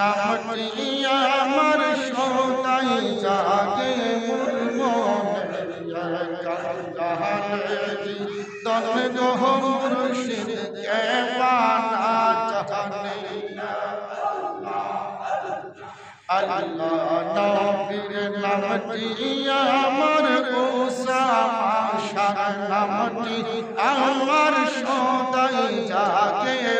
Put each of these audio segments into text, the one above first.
আমার সদাই জাগে মোর কান্দাহারে তন গহ মুর্শিদ কে বানা চাহনে আল্লাহ নবীর নামটি আমার ওসামা শাহ নামটি আমার সদাই জাগে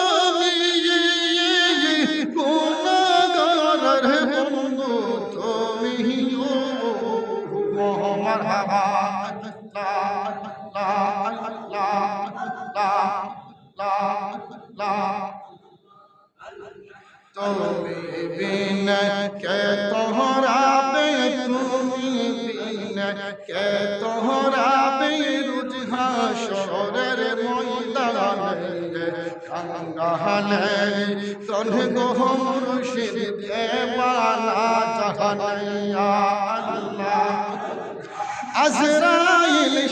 লা লা। তুমি বিন কে তোহরা বে তুমি বিন কে তোহরা বে রুজহা শরের ময়দানে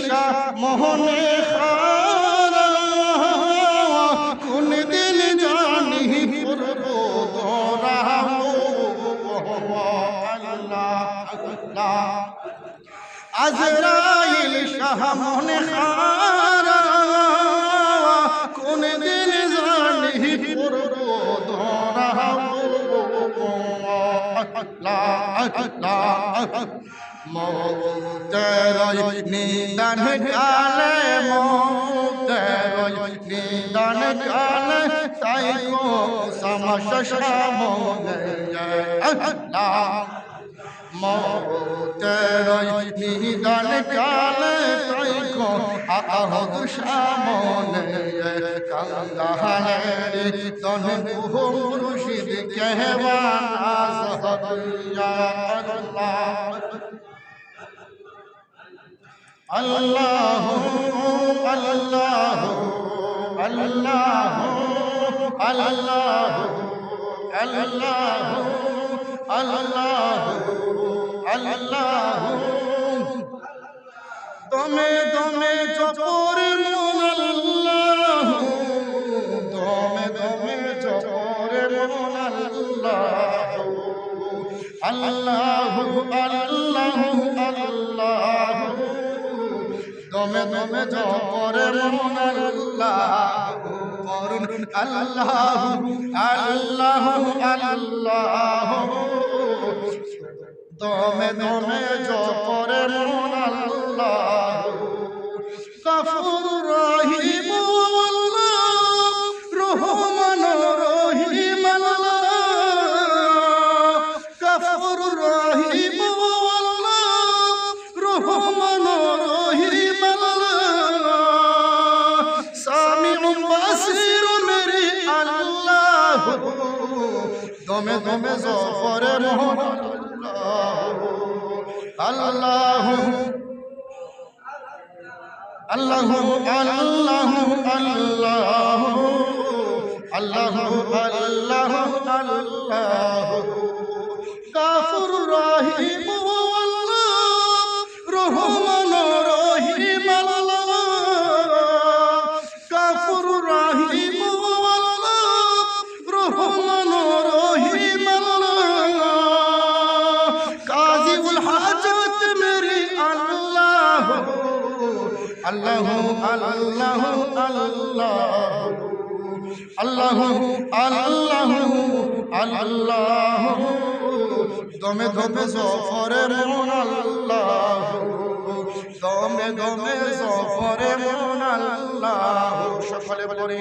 শাহ মোহনে আজরাইল শাহ মোহনে খারা কোন দিন জানি আল্লাহ আল্লাহ মৌতেরই নিদান কালে, মৌতেরই নিদান কালে, তাই কো মৌতেরই নিদান কালে তাই কো আহদ সামনে কাঙ্গালে তন বহু মুর্শিদ কেহবানা সহদিয়া আল্লাহ আল্লাহ আল্লাহ আল্লাহ আল্লাহ আল্লাহ আল্লাহ আল্লাহ। দমে দমে জপর মন আল্লাহ। দমে দমে জপর মন আল্লাহ। আল্লাহ আল্লাহ আল্লাহ। দমে দমে জপরে মন আল্লাহ। করুন আল্লাহ আল্লাহ আল্লাহ। দমে দমে জপরে মন আল্লাহ। গফুর দমে দমে জফরে মোহন আল্লাহ আল্লাহ আল্লাহ আল্লাহ আল্লাহ আল্লাহ আল্লাহ। কাফুর রহিম। আল্লাহ আল্লাহ আল্লাহ আল্লাহ আল্লাহ আল্লাহ দমে দমে জফরে মন আল্লাহ দমে দমে জফরে মন আল্লাহ সকলে বলি